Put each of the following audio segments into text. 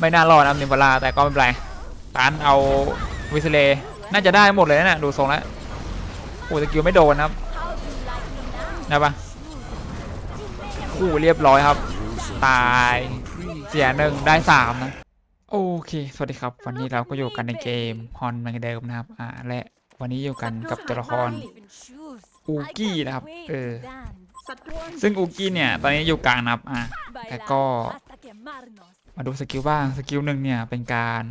ไม่น่ารอดนะนิมบาลาแต่ก็ไม่เป็นไรตานเอาวิสเลน่าจะได้หมดเลยนะดูทรงแล้วโอ้สกิลไม่โดนนะครับนะปะอู้เรียบร้อยครับ ตายเสียหนึ่งได้สามนะโอเค สวัสดีครับ วันนี้เราก็อยู่กันในเกมฮอนเหมือนเดิมนะครับอ่าและวันนี้อยู่กันกับตัวละครอูกี้นะครับเออซึ่งอูกี้เนี่ย ตอนนี้อยู่กลางนะครับอ่าแต่ก็ มาดูสกิลบ้างสกิลหนึ่งเนี่ยเป็นการ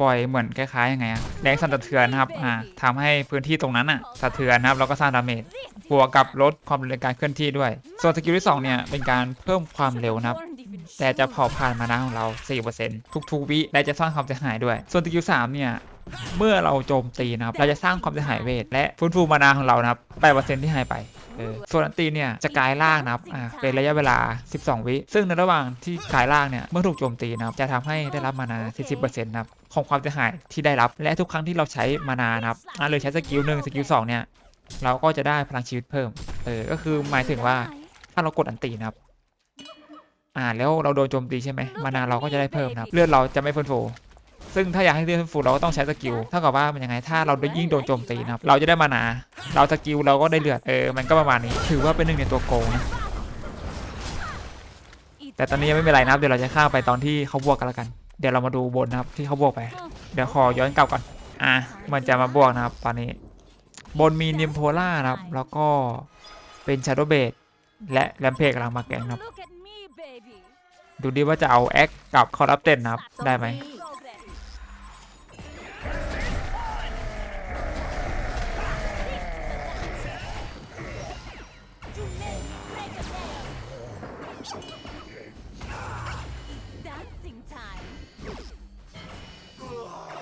ปล่อยเหมือนคล้ายๆยังไงอะแรงสั่นสะเทือนนะครับอ่าทำให้พื้นที่ตรงนั้นอะสะเทือนนะครับแล้วก็สร้างดาเมจบวกกับลดความเร็วในการเคลื่อนที่ด้วย ส่วนสกิลที่สองเนี่ยเป็นการเพิ่มความเร็วนะครับแต่จะเผาผ่านมานะของเรา 4%ทุกๆวิและจะสร้างความเสียหายด้วย ส่วนสกิล3เนี่ยเมื่อเราโจมตีนะครับ เราจะสร้างความเสียหายเวทและฟื้นฟูมานาของเรานะครับ8%ที่หายไป เออส่วนอันตีเนี่ยจะกลายร่างนะครับอ่าเป็นระยะเวลา 12 วิ ซึ่งในระหว่างที่กลายร่างเนี่ยเมื่อถูกโจมตีนะครับจะทำให้ได้รับมานา40%นะครับของความเสียหายที่ได้รับและทุกครั้งที่เราใช้มานานะครับอ่าหรือใช้สกิลหนึ่งสกิลสองเนี่ยเราก็จะได้พลังชีวิตเพิ่มเออก็คือหมายถึงว่าถ้าเรากดอันตีนะครับอ่าแล้วเราโดนโจมตีใช่ไหมมานาเราก็จะได้เพิ่มนะครับเลือดเราจะไม่ฟื้นฟู ซึ่งถ้าอยากให้เลือดฟื้นฟูเราก็ต้องใช้สกิลเท่ากับว่ามันยังไงถ้าเราได้ยิ่งโดนโจมตีนะครับเราจะได้มานา เราสกิลเราก็ได้เลือดเออมันก็ประมาณนี้ ถือว่าเป็นหนึ่งในตัวโกงนะแต่ตอนนี้ยังไม่เป็นไรนะครับเดี๋ยวเราจะข้ามไปตอนที่เขาบวกกันแล้วกัน เดี๋ยวเรามาดูบนนะครับที่เขาบวกไป เดี๋ยวขอย้อนกลับก่อนอะมันจะมาบวกนะครับ ตอนนี้ บนมีนิมโพล่านะครับ แล้วก็เป็นชาร์โดเบดและแรมเพกกำลังมาแกงนะครับ ดูดิว่าจะเอาแอคกับคอร์รัปเต็นนะครับ ได้ไหม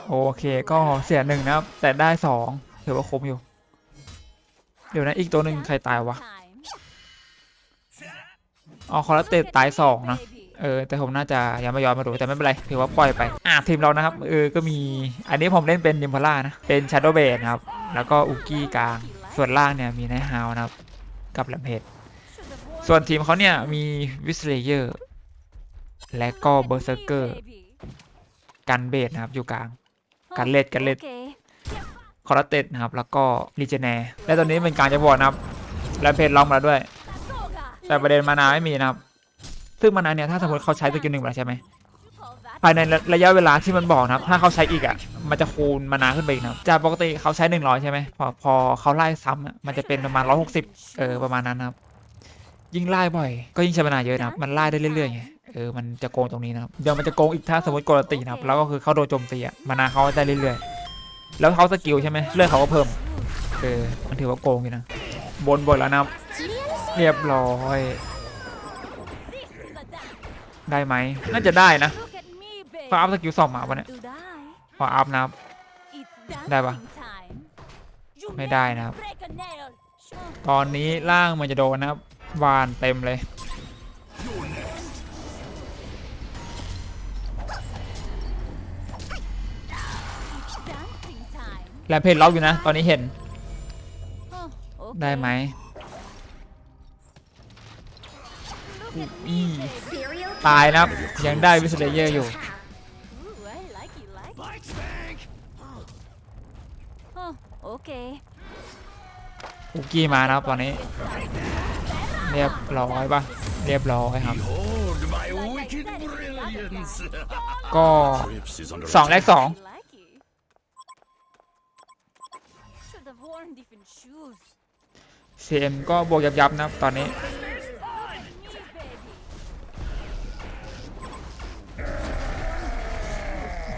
โอเคก็เสียหนึ่งนะครับ แต่ได้สองถือว่าคุ้มอยู่ เดี๋ยวนะอีกตัวหนึ่งใครตายวะอ๋อคอร์เต็นตายสองนะเออแต่ผมน่าจะยังไม่ย้อนมาดูแต่ไม่เป็นไรถือว่าปล่อยไป อะทีมเรานะครับเออก็มีอันนี้ผมเล่นเป็นนิมพาร่านะ เป็นชาร์โดเบดนครับ แล้วก็อุกี้กลาง ส่วนล่างเนี่ยมีไนฮาวนะครับ กับแลมเพจส่วนทีมเขาเนี่ยมีวิสเลเยอร์และก็เบอร์เซอร์เกอร์กันเบดนะครับอยู่กลาง กันเลดกันเลดคอร์เตตนะครับ แล้วก็รีเจเนและตอนนี้เป็นการจะบอดนะครับ แลมเพจลองมาแล้วด้วย แต่ประเด็นมานาไม่มีนะครับ ซึ่งมานาเนี่ยถ้าสมมติเขาใช้สกิลหนึ่งไปแล้วใช่ไหมภายในระยะเวลาที่มันบอกนะครับ ถ้าเขาใช้อีกอะ มันจะคูณมานาขึ้นไปอีกนะครับจากปกติเขาใช้หนึ่งร้อยใช่ไหมพอพอเขาไล่ซ้ำอะมันจะเป็นประมาณร้อยหกสิบเออประมาณนั้นนะครับ ยิ่งไล่บ่อย ก็ยิ่งใช้มานาเยอะนะครับ มันไล่ได้เรื่อยๆไงเออมันจะโกงตรงนี้นะครับเดี๋ยวมันจะโกงอีกถ้าสมมติกดตีนะครับแล้วก็คือเขาโดนโจมตีอะมานาเขาได้เรื่อยๆแล้วเขาสกิลใช่ไหมเลือดเขาก็เพิ่มเออมันถือว่าโกงอยู่นะบนบนแล้วนะครับเรียบร้อยได้ไหมน่าจะได้นะพออัพสกิลสองมาปะเนี่ยพออัพนะครับได้ปะไม่ได้นะครับ ตอนนี้ล่างมันจะโดนนะครับวานเต็มเลย แลมเพจล็อกอยู่นะ ตอนนี้เห็น ได้ไหมอีตายนะครับยังได้วิสเลเยอร์อยู่ โอเคอุกี้มานะครับตอนนี้ เรียบร้อยปะเรียบร้อยครับ Behold my wicked brilliance! ก็ Trips is under สองแลกสอง CM ก็บวกยับๆนะครับตอนนี้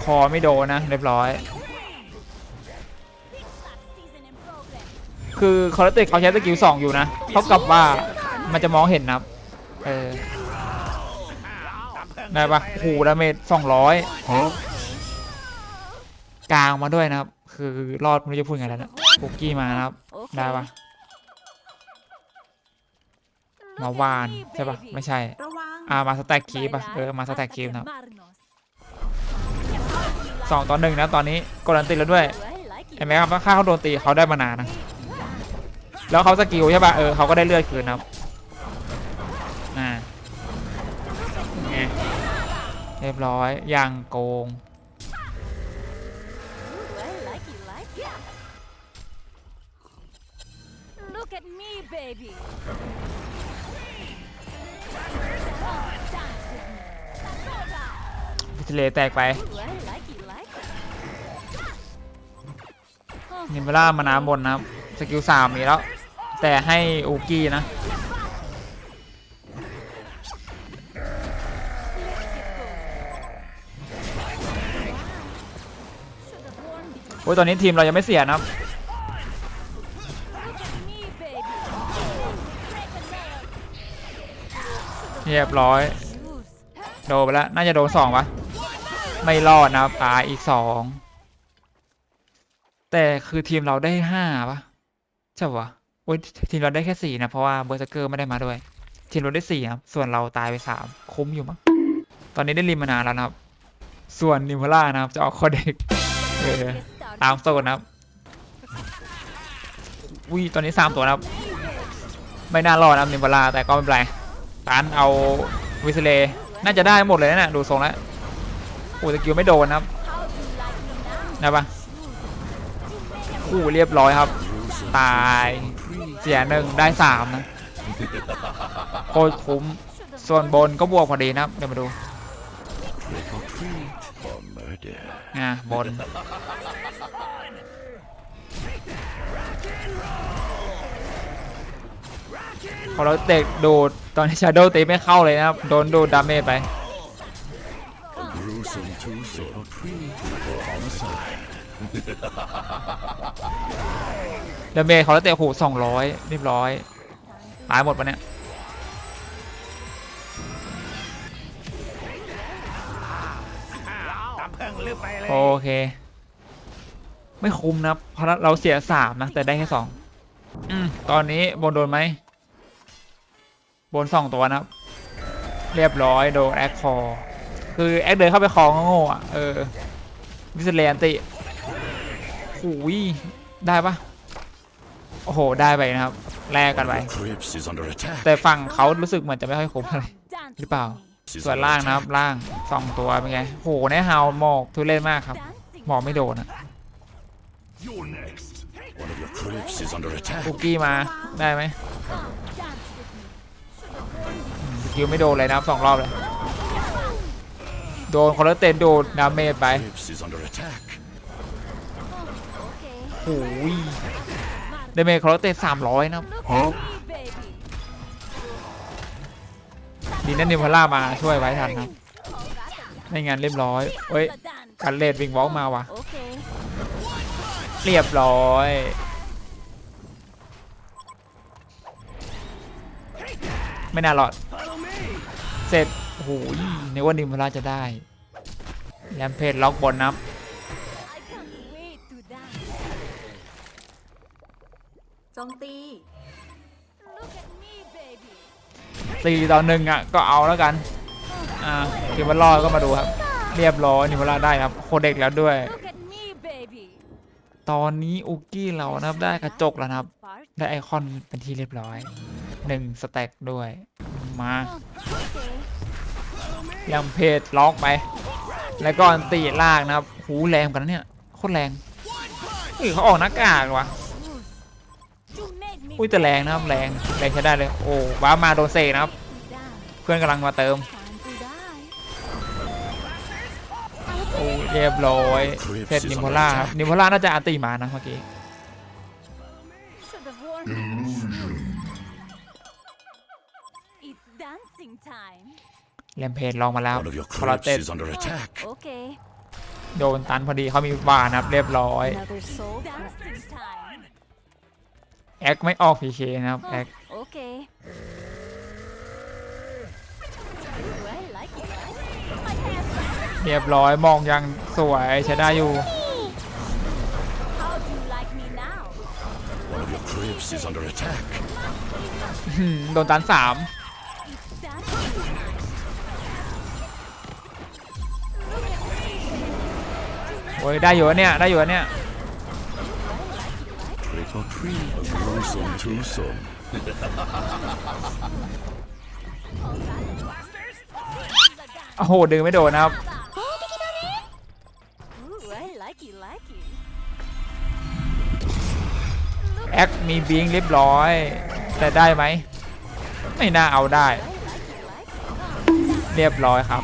คอไม่โดนนะ เรียบร้อย Season in progress. คือคอร์เตเขาใช้สกิลสองอยู่นะเท่ากับว่ามันจะมองเห็นนะครับเออได้ปะโอ้โหดาเมจสองร้อยกลางมาด้วยนะครับ คือรอดไม่รู้จะพูดไงแล้วนะ ปุกกี้มานะครับ Okay. ได้ปะ Look มา at วาน me, ใช่ปะ baby. ไม่ใช่ระวังอ่ามาสแต็กคีปะ Bailar เออมาสแต็กคีป hasta นะครับ quemarnos. สองต่อหนึ่งนะตอนนี้กดอันตีแล้วด้วย Oh, I like it. เห็นไหมครับว่าค่าเขาโดนตีเขาได้มานานนะแล้วเขาสกิลใช่ปะเออเขาก็ได้เลือดคืนนะครับอ่าไงเรียบร้อยอย่างโกง at me, baby. Oh, dance with me. Sakura. วิทเลแตกไป Ooh, I like it, like นิมเบล่ามานาบนนะครับ สกิลสามมีแล้ว แต่ให้อูกี้นะ Should have worn this. โอ้ยตอนนี้ทีมเรายังไม่เสียนะครับ เรียบร้อย โดนไปแล้ว น่าจะโดนสองปะไม่รอดนะครับตายอีกสองแต่คือทีมเราได้ห้าปะใช่ปะโอ้ยทีมเราได้แค่สี่นะ เพราะว่าเบอร์สเกอร์ไม่ได้มาด้วย ทีมเราได้สี่ครับส่วนเราตายไปสามคุ้มอยู่มั้งตอนนี้ได้ริมมานานแล้วนะครับ ส่วนนิมพล่านะครับ จะออกคอเด็กเออตามโซนนะครับอุ้ยตอนนี้สามตัวนะครับ ไม่น่ารอดนะครับนิมพล่าแต่ก็ไม่เป็นไร ตันเอาวิสเลน่าจะได้หมดเลยนะดูทรงแล้วโอ้สกิลไม่โดนครับนะปะอู้เรียบร้อยครับ ตายเสียหนึ่งได้สามนะโคตรคุ้มส่วนบนก็บวกพอดีนะเดี๋ยวมาดูอะบน พอเราเตะโดดตอนนี้ชาโดว์ตีไม่เข้าเลยนะครับ โดนโดดดาเมจไปดาเมจเขาแล้วเตะโหสองร้อยเรียบร้อยตายหมดปะเนี่ยโอเค ไม่คุ้มนะเพราะเราเสียสามนะ แต่ได้แค่สองอตอนนี้บนโดนไหม บนสองตัวนะครับ เรียบร้อยโดนแอคคอร์คือแอคเดินเข้าไปคอโง่ๆอะเออวิสเลนติหูยได้ปะโอ้โห ได้ไปนะครับ แลกกันไป Crypts is under attack. แต่ฝั่งเขารู้สึกเหมือนจะไม่ค่อยคุ้มเท่าไหร่ dance หรือเปล่า with me. ส่วนล่างนะครับ ล่างสองตัวเป็นไงโหในฮาวหมอกทุเรศมากครับ Dancing หมอกไม่โดนอะ You're next. One of your crypts is under attack. คุกกี้มาได้ไหม this. อืมสกิลไม่โดนเลยนะครับสองรอบเลยโดนคนละเตนโดนดาเมจไป Crypts is under attack. Oh, okay. โอ้ยดาเมจคนละเตนสามร้อยนะครับ Look at me, baby. ดีนั่นนิมพล่ามาช่วยไว้ทันครับ Oh, that's a ไม่งั้นเรียบร้อยเอ้ย dance. กันเลดวิงวอล์กมาว่ะ Okay. เรียบร้อยไม่น่ารอด เสร็จโอ้โหในกว่านิมพล่าจะได้แลมเพจล็อกบนนะครับ I can't wait to dance. โจมตี Look at me, baby. สี่ต่อหนึ่งอะ ก็เอาแล้วกัน อ่าคิดว่ารอดก็มาดูครับ เรียบร้อยนิมพล่าได้ครับ โคเด็กแล้วด้วย Look at me, baby. ตอนนี้อุกกี้เรานะครับได้กระจกแล้วนะครับ Part. ได้ไอคอนเป็นที่เรียบร้อยหนึ่งสแต็กด้วย มา Oh, okay. ยังเพจล็อกไป แล้วก็อันตีลากนะครับ หูแรงกันเนี่ยโคตรแรงเฮ้ยเขาออกหน้ากากว่ะอุ้ยแต่แรงนะครับแรงแรงใช้ได้เลยโอ้ว้ามาโดนเซนะครับ เพื่อนกำลังมาเติมโอ้เรียบร้อยเสร็จนิมโพล่าครับนิมโพล่าน่าจะอันตีมานะเมื่อกี้ แรมเพจลองมาแล้ว One of your พอเรา crypts เต้น is under attack. Okay. โดนตันพอดีเขามีบาร์นะครับเรียบร้อย Another soul Dancing time. แอคไม่ออกพีเคนะครับแอค Oh, okay. Ooh, I like it. I have เรียบร้อยมองยังสวยใช้ได้อยู่ How do you like me now? One of your crypts is under attack. หืมโดนตันสาม โอ้ยได้อยู่อะเนี่ยได้อยู่อะเนี่ย Trick or treat. A gruesome twosome. โอ้โหดึงไม่โดนนะครับ Ooh, I like it, like it. แอคมีบิงเรียบร้อย แต่ได้ไหม ไม่น่าเอาได้ เรียบร้อยครับ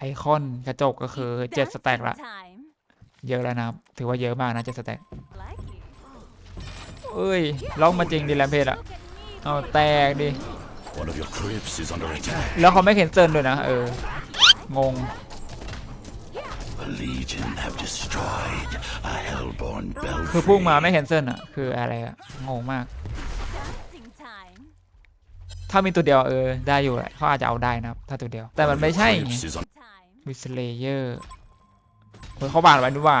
ไอคอนกระจกก็คือเจ็ดสแต็กละ Time. เยอะแล้วนะครับ ถือว่าเยอะมากนะเจ็ดสแต็ก Like it. เอ้ยล็อกมาจริงดิแลมเพจอะ Look at me, เอาแตกดิ One of your crypts is under attack. แล้วเขาไม่เข็นเซินด้วยนะ เออ งง A legion have destroyed a hellborn คือพุ่งมา belfry. ไม่เห็นเซินอะคืออะไรอะงงมาก dancing time. ถ้ามีตัวเดียวเออ ได้อยู่แหละเขาอาจจะเอาได้นะครับ ถ้าตัวเดียว แต่มันไม่ใช่ไง Crypts is un- Time. วิสเลเยอร์ เฮ้ยเขาบานไว้ดูว่า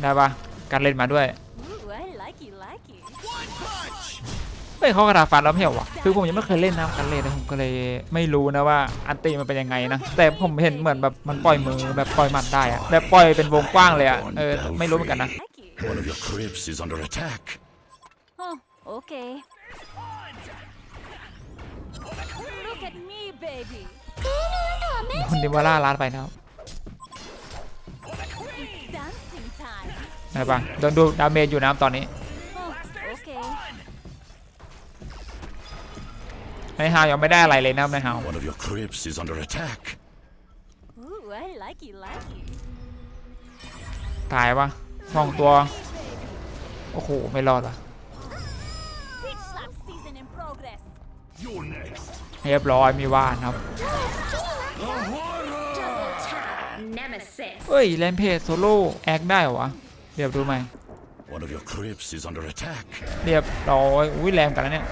ได้ปะการเล่นมาด้วย Ooh, I like it, like it. เฮ้ยเขากระดาษฟันแล้วไม่เหรอวะคือผมยังไม่เคยเล่นน้ำกันเลยนะผมก็เลยไม่รู้นะว่าอันตีมันเป็นยังไงนะแต่ผมเห็นเหมือนแบบมันปล่อยมือแบบปล่อยหมัดได้อะแบบปล่อยเป็นวงกว้างเลยอะเออไม่รู้เหมือนกันนะ Like it. One of your crypts is under attack. Oh, okay. Look at me, baby. คุณดิวาร่าลาดไปนะครับ time. ได้ปะโดนดูดาเมจอยู่นะครับตอนนี้ Oh, okay. ในฮาวยังไม่ได้อะไรเลยนะครับในฮาว One of your crypts is under attack. Ooh, I like it, like it. ตายปะสองตัว โอ้โห ไม่รอดว่ะ Beach slap season in progress. You're next. เรียบร้อยมีว่านครับ Nemesis. เฮ้ยแลมเพจโซโล่แอคได้เหรอวะ เดี๋ยวดูไหม One of your crypts is under attack. เรียบร้อยอุ้ยแรงกันแล้วเนี่ย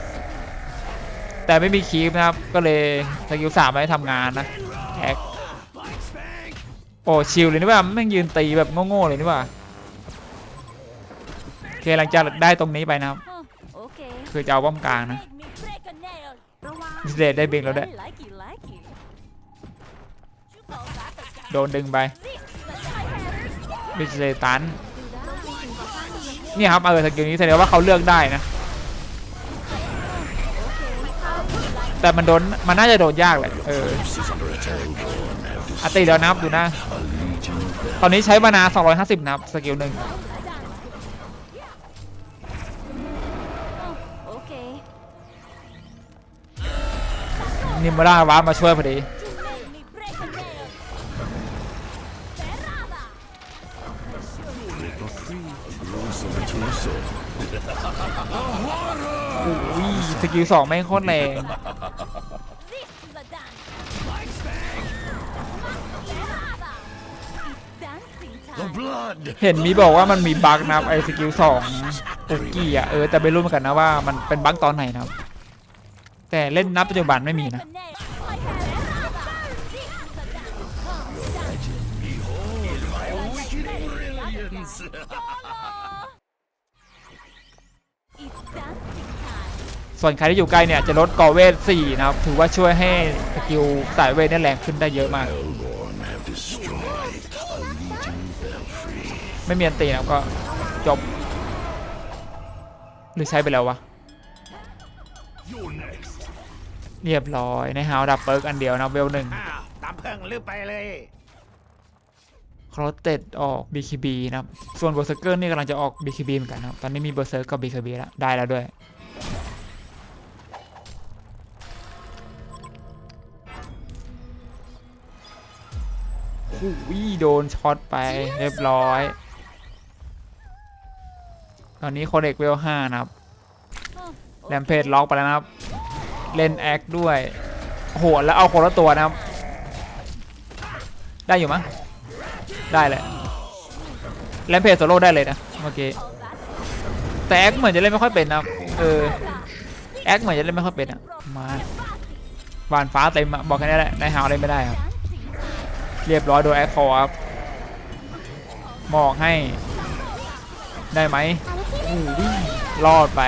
แต่ไม่มีคีปนะครับ ก็เลยสกิลสามไม่ทำงานนะแอคโอ้ชิลเลยนี่ว่าแม่งยืนตีแบบโง่ๆเลยนี่ว่าโอเคหลังจากได้ตรงนี้ไปนะครับ Oh, okay. คือจะเอาป้อมกลางนะ Make me break a nail. วิสเลดได้เบงแล้วด้วย I like it, like it. You call that a guy? โดนดึงไป This is a giant. วิสเลดตัน เนี่ยครับเออสกิลนี้แสดงว่าเขาเลือกได้นะ แต่มันโดนมันน่าจะโดนยากแหละเออ Crypts is under attack. Hellborn have อัตติเดี๋ยวนับดูนะ A legion of ตอนนี้ใช้มานา 250นะครับ สกิลหนึ่ง Oh, okay. นิมราวาร์ปมาช่วยพอดี อุ้ยสกิลสองไม่งโคตรแรง This is a dance. Ferrada. It's dancing The time. blood. เห็นมีบอกว่ามันมีบั๊กนะครับไอ้สกิลสองปุกกี้อะเออแต่ไม่รู้เหมือนกันนะว่ามันเป็นบั๊กตอนไหนนะครับ แต่เล่นนับปัจจุบันไม่มีนะ A ส่วนใครที่อยู่ใกล้เนี่ยจะลดกอเวท4นะครับ ถือว่าช่วยให้สกิลสายเวทเนี่ยแรงขึ้นได้เยอะมาก Hellborn have destroyed a legion belfry. ไม่มีอันตีนะครับก็จบ หรือใช้ไปแล้ววะ You're next. เรียบร้อยในฮาวดับเปิร์กอันเดียวนะเวลหนึ่งอ้าวตามเพิ่งลืมไปเลยครอสเต็ดออก BKB นะครับ ส่วนเบอร์เซอร์เกอร์นี่กำลังจะออก BKB เหมือนกันนะครับ ตอนนี้มีเบอร์เซอร์กับ BKB แล้ว ได้แล้วด้วย โอ้โหโดนช็อตไปเรียบร้อย ตอนนี้โคเด็กเวล5นะครับ Oh, แรมเพจล็อกไปแล้วนะครับ เล่นแอคด้วยโอ้โหแล้วเอาคนละตัวนะครับ ได้อยู่มั้งได้เลยแรมเพจโซโล่ได้เลยนะเมื่อกี้แต่แอคเหมือนจะเล่นไม่ค่อยเป็นนะครับเออแอคเหมือนจะเล่นไม่ค่อยเป็นอะมาบานฟ้าเต็มอะบอกแค่นี้แหละในหาวเล่นไม่ได้ครับ dancing. เรียบร้อยโดนแอคคอร์ครับมอกให้ ได้ไหมรอดไป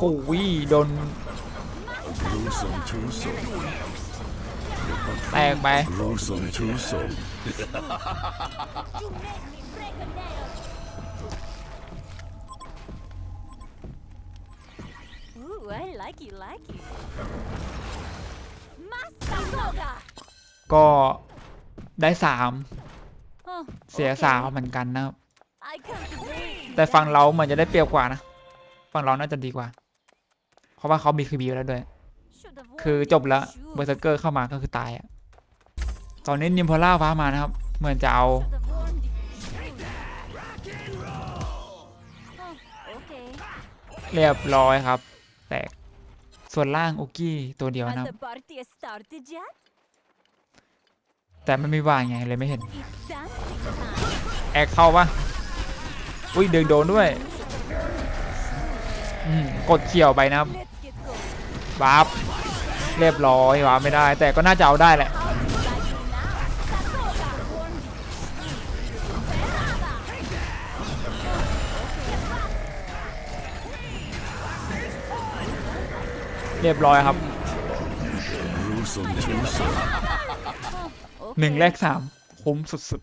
โอ้โหโดนแตกไป I like it, like it. Masagoga. ก็ได้สาม Oh, เสีย okay. สามเหมือนกันนะครับ I can't wait. แต่ฝั่งเราเหมือนจะได้เปรียบกว่านะ ฝั่งเราน่าจะดีกว่า เพราะว่าเขามีคีบีแล้วด้วย Should have คือ worn จบแล้ว shoes. เบอร์เซอร์เกอร์เข้ามาก็คือตายอะตอนนี้นิมพอล่าฟ้ามานะครับ เหมือนจะเอา Should have worn different shoes. Oh, okay. เรียบร้อยครับ แตก ส่วนล่างโอกี้ตัวเดียว Has นะครับ the party started yet? แต่ไม่มีวางไงเลยไม่เห็น It's dancing time. แอคเข้าปะอุ้ยเดินโดนด้วยอืมกดเขี่ยวไปนะครับ Let's get going. วาร์ปเรียบร้อยวาร์ปไม่ได้ แต่ก็น่าจะเอาได้แหละ เรียบร้อยครับ Gruesome twosome. หนึ่งแรกสามคุ้มสุด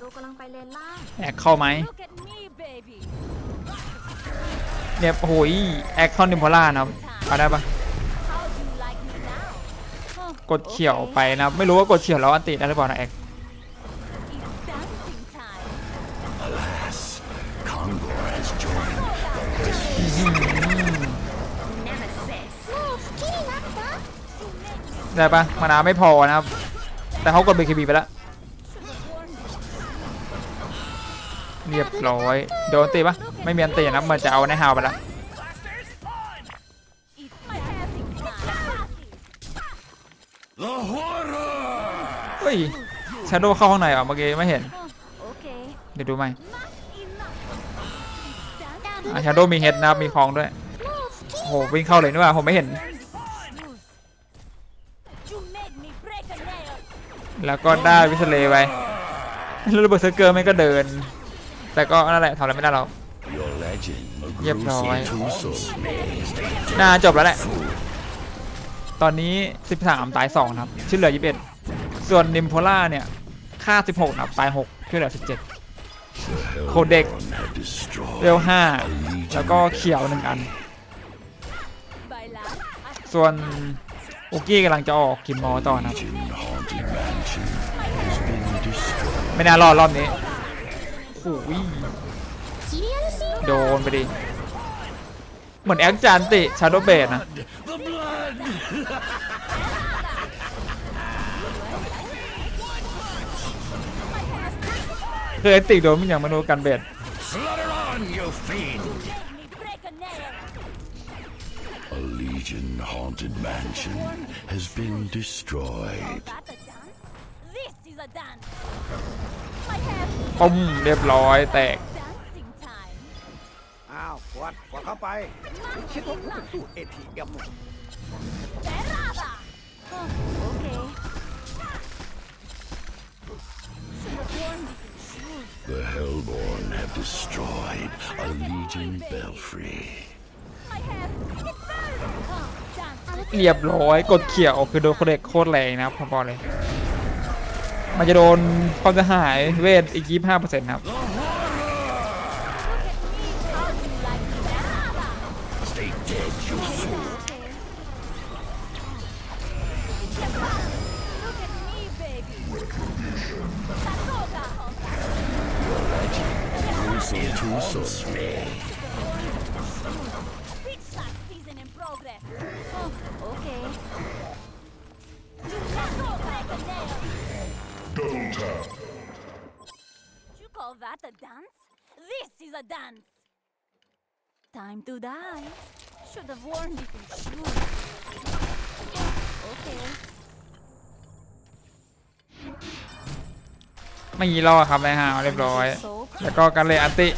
ดูกำลังไปเลนล่างๆแอคเข้าไหม Look at me, baby. เนี่ยโอ้โหยแอคเข้านิมพอล่านะครับเอาได้ปะ How do you like me now? Oh, กดเขี่ยว okay. ไปนะครับไม่รู้ว่ากดเขี่ยวแล้วอันติได้หรือเปล่านะแอค ได้ปะมานาไม่พอนะครับ แต่เขากดเบคบีไปแล้วเรียบร้อย โดนตีปะไม่มีอันตีนะมันจะเอาในฮาวไปแล้วเฮ้ยชาโดเข้าห้องไหนอะเมื่อกี้ไม่เห็น เดี๋ยวดูไหมอชาโดมีเฮดนะมีคลองด้วยโหวิ่งเข้าเลยนึกว่าผมไม่เห็น แล้วก็ได้วิสเลย์ไปแล้วเบอร์เซอร์เกอร์ไม่งก็เดิน แต่ก็นั่นแหละทำอะไรไม่ได้หรอก Your legend, a Yep, gruesome right. twosome. น่าจบแล้วแหละ ตอนนี้ 13 ตาย2นะครับที่เหลือ 21 ส่วนนิมโพล่าเนี่ย ค่า 16นะครับตาย6ที่เหลือ 17 The Codex. Hellborn have destroyed เวล5 แล้วก็เขียว1อัน Bailar. ส่วนอุกี้กำลังจะออกกินมอต่อนะครับ ไม่น่ารอดรอบนี้โอ้ยโดนไปดิเหมือนแอคจานติชาโดเบดนะคือไอติกโดนมันอย่างมโนกันเบด ปุ้มเรียบร้อยแตก dancing time. อ้าวกดกดเข้าไปคุณคิดว่าผมเป็นตู้ ATM เหรอ Berada. Oh, okay. Should have worn different shoes. The Hellborn have destroyed a Legion belfry. I have it burned. Oh, dance. เรียบร้อยกดเขี่ยวคือโดนโคเด็กโคตรแรงนะครับผมบอกเลย มันจะโดนความจะหายเวทอีกยี่ห้าเปอร์เซ็นต์ครับ dance. Time to die. Should have worn different shoes. Okay. ไม่ยีรอดครับไอ้ห่าวเรียบร้อย So แล้วก็กันเลยอันติ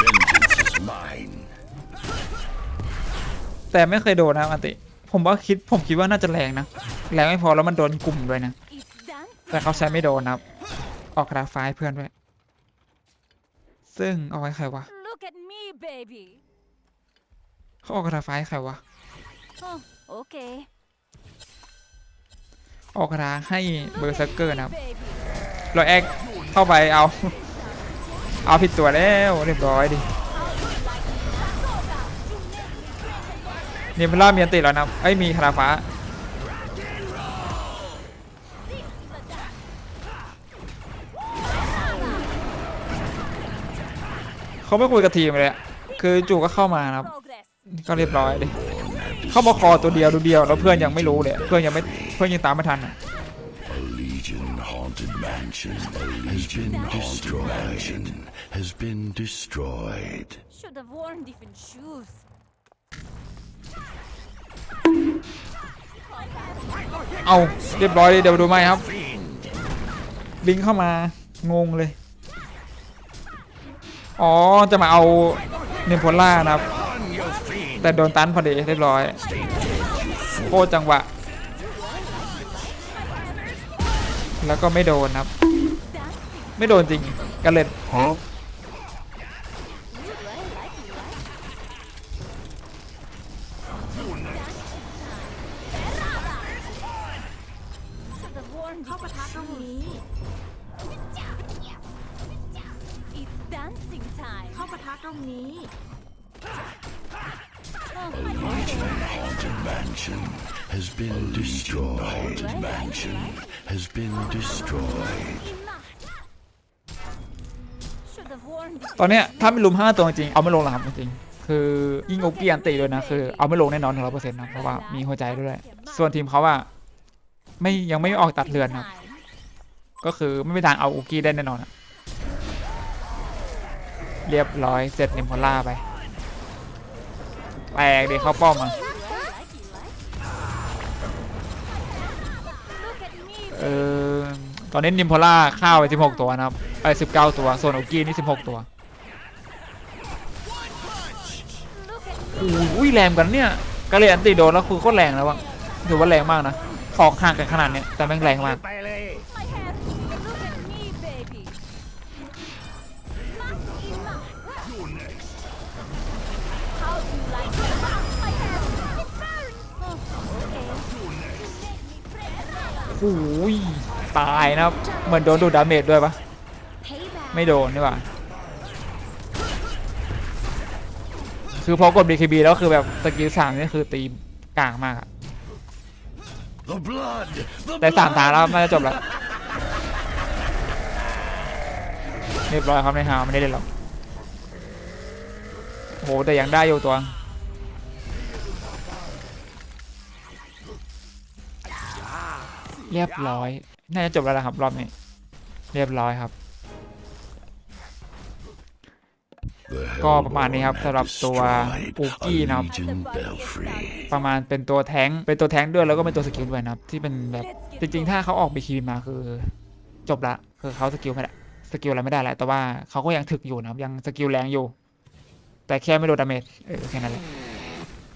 Vengeance is mine. แต่ไม่เคยโดนนะครับอันติ ผมว่าคิดผมคิดว่าน่าจะแรงนะ แรงไม่พอแล้วมันโดนกลุ่มด้วยนะ it's dance. แต่เขาใช้ไม่โดนนะครับ ออกกระดาษไฟล์เพื่อนด้วย ซึ่งเอาไว้ใครวะ Look at me, baby. เขาออกกระดาษไฟล์ใครวะ Oh, okay. ออกกระดาษให้เบอร์เซอร์เกอร์นะครับ Baby. รอยแอคเข้าไปเอา เอาผิดตัวแล้วเรียบร้อยดิ Sagoga. You made me break a nail. เนมเพล่ามีอันติแล้วนะครับไอ้ยมีคาราฟ้า เขาไม่คุยกับทีมเลยอะคือจู่ก็เข้ามานะครับ Progress. ก็เรียบร้อยดิเข้ามาคอตัวเดียวดูเดียวแล้วเพื่อนยังไม่รู้เลยเพื่อนยังไม่เพื่อนยังตามไม่ทันอะ A legion haunted mansion has been destroyed. Has been destroyed. Should have worn different shoes. เอาเรียบร้อยเลยเดี๋ยวดูไหมครับลิงเข้ามางงเลย อ๋อ จะมาเอาเนมโพล่านะครับ แต่โดนตันพอดีเรียบร้อยโคตรจังหวะ แล้วก็ไม่โดนครับ ไม่โดนจริงกันเลย Huh? Should have worn เข้าปะ different ทะตรงนี้ It's dancing time. เข้าปะทะตรงนี้ Haunted mansion has been destroyed. Haunted mansion has been destroyed. Enough. Should have worn ตอนเนี้ยถ้าไม่ลุมห้าตัวจริงๆเอาไม่ลงหรอกครับจริงๆคือยิ่งโอกี้อันติด้วยนะคือเอาไม่ลงแน่นอนร้อยเปอร์เซ็นต์นะเพราะว่ามีหัวใจด้วยส่วนทีมเขาอะไม่ยังไม่ออกตัดเรือนครับ time. ก็คือไม่มีทางเอาอุกี้ได้แน่นอนอะ เรียบร้อยเสร็จนิมพอล่าไปแตกเดี๋ยวเข้าป้อมมา Look at me. เออตอนนี้นิมพอล่าข้าวไป 16 ตัวนะครับไอ้19 ตัวส่วนโอกี้นี่ 16 ตัว Look at โอ้ยแรงกันเนี่ยกระเลยอันติโดนแล้วคือโคตรแรงแล้ววะถือว่าแรงมากนะออกห่างกันขนาดเนี้ยแต่แม่งแรงมาก โอ้ยตายนะครับ เหมือนโดนดูดดาเมจด้วยปะ Payback ไม่โดนนี่หว่าคือพอกด BKB แล้วคือแบบสกิลสามนี่คือตีกลางมากอะ The blood. The แต่สาม blood. ตาแล้วน่าจะจบแล้วเรียบร้อยครับในฮาวไม่ได้เล่นหรอกโหแต่ยังได้อยู่ตัว เรียบร้อย น่าจะจบแล้วละครับรอบนี้ เรียบร้อยครับ ก็ประมาณนี้ครับสำหรับตัวปูกี้นะครับ ประมาณเป็นตัวแท้ง เป็นตัวแท้งด้วยแล้วก็เป็นตัวสกิลด้วยนะครับ ที่เป็นแบบจริงๆ ถ้าเขาออกบีคีมาคือ จบละคือเขาสกิลไม่ได้สกิลอะไรไม่ได้แหละแต่ว่าเขาก็ยังถึกอยู่นะครับยังสกิลแรงอยู่ แต่แค่ไม่โดนดาเมจเออแค่นั้นแหละ